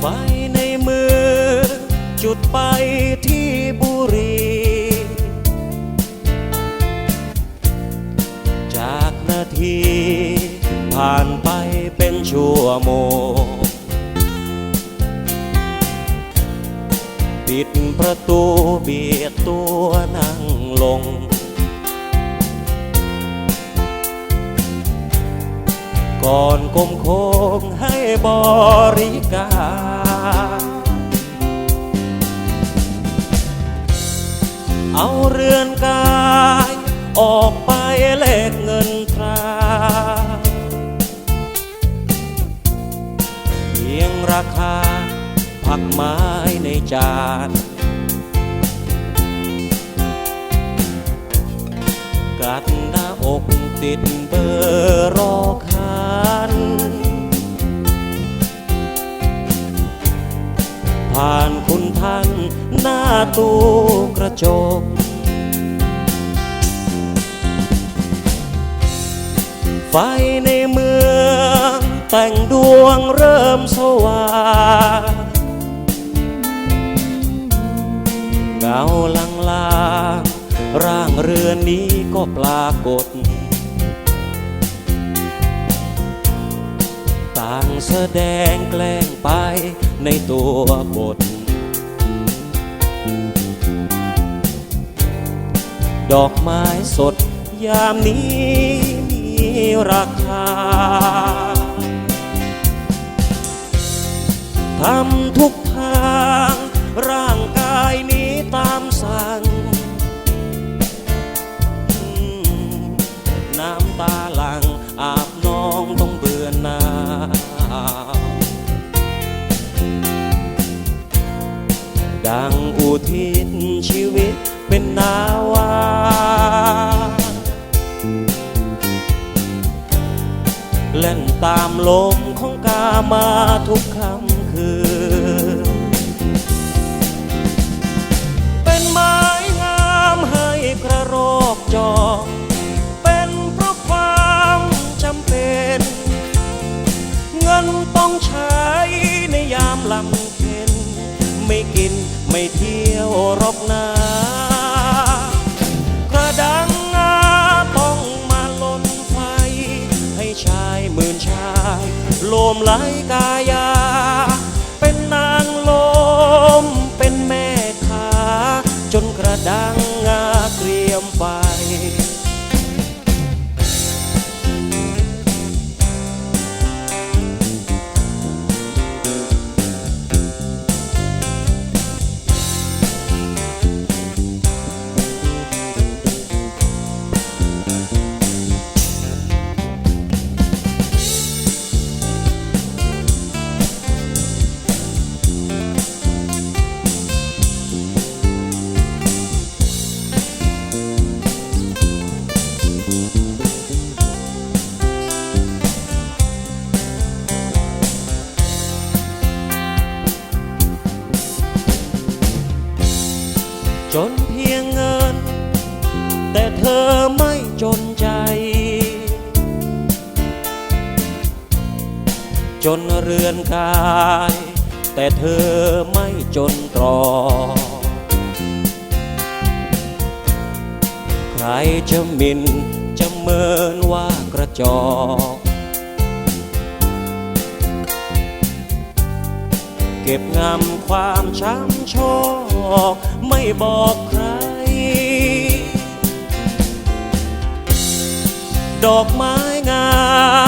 ไปในมือ จุดไปที่บุรี จากนาที ผ่านไปเป็นชั่วโมงปิดประตูเบียดตัวนั่งลงก่อนก้มโค้งให้ บริการเอาเรือนกายออกไปแลกเงินตราเพียงราคาผักไม้ในจานกัดหน้าอกติดเบอร์รอคัน ผ่านคุณท่านหน้าตู้กระจก ไฟในเมืองแต่งดวงเริ่มสว่างเงาลังลางร่างเรือนนี้ก็ปรากฏ ต่างแสดงแกล้งไป ในตัวบท ดอกไม้สดยามนี้มีราคา มาทุกค่ำคืน เป็นไม้งามให้กระโรกจอกเป็นเพราะความจำเป็น เงินต้องใช้ในยามลำเค็น ไม่กินไม่เที่ยวรอกนะ ไหลกายา เป็นนางลม เป็นแม่ขาจนกระดัง แต่เธอไม่จนใจ จนเรือนกาย แต่เธอไม่จนตรอกใครจะมินจะเมินว่ากระจอกเก็บงำความช้ำชอกไม่บอก ดอกไม้งา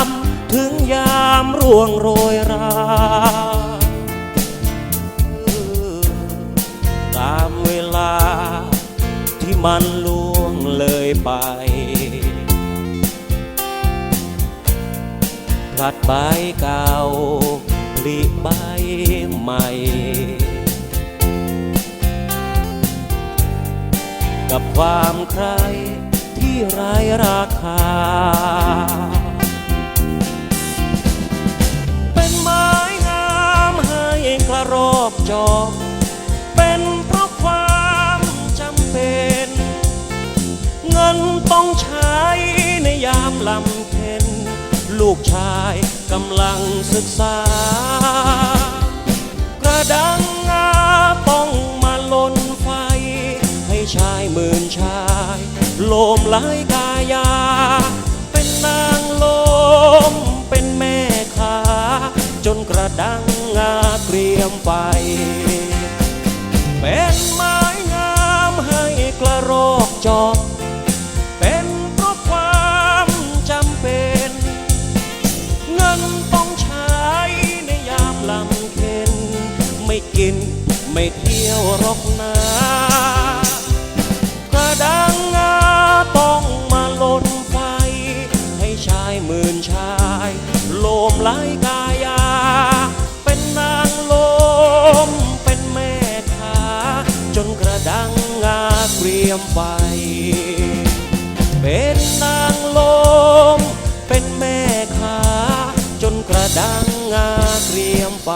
ม ถึงยามร่วงโรยราตามเวลาที่มันล่วงเลยไป พลัดใบเก่าผลิใบใหม่ กับความใคร่ ไร้ราคา เป็นไม้งามให้กระรอบจอบเป็นเพราะความจำเป็น เงินต้องใช้ในยามลำเค็นลูกชายกำลังศึกษา กระดังงาต้องมาลนไฟ ให้ชายหมื่นชา โลายกายา เป็นนางโลม เป็นแม่ขาจนกระดังงาเกรียมไฟ เป็นไม้งามให้กระโรกจอกเป็นเพราะความจำเป็น เงินต้องใช้ในยามลำเค็น ไม่กินไม่เที่ยวหรอกนะกระดัง ไป เป็นนางลม เป็นแม่ขาจนกระดังงาเกรียมไป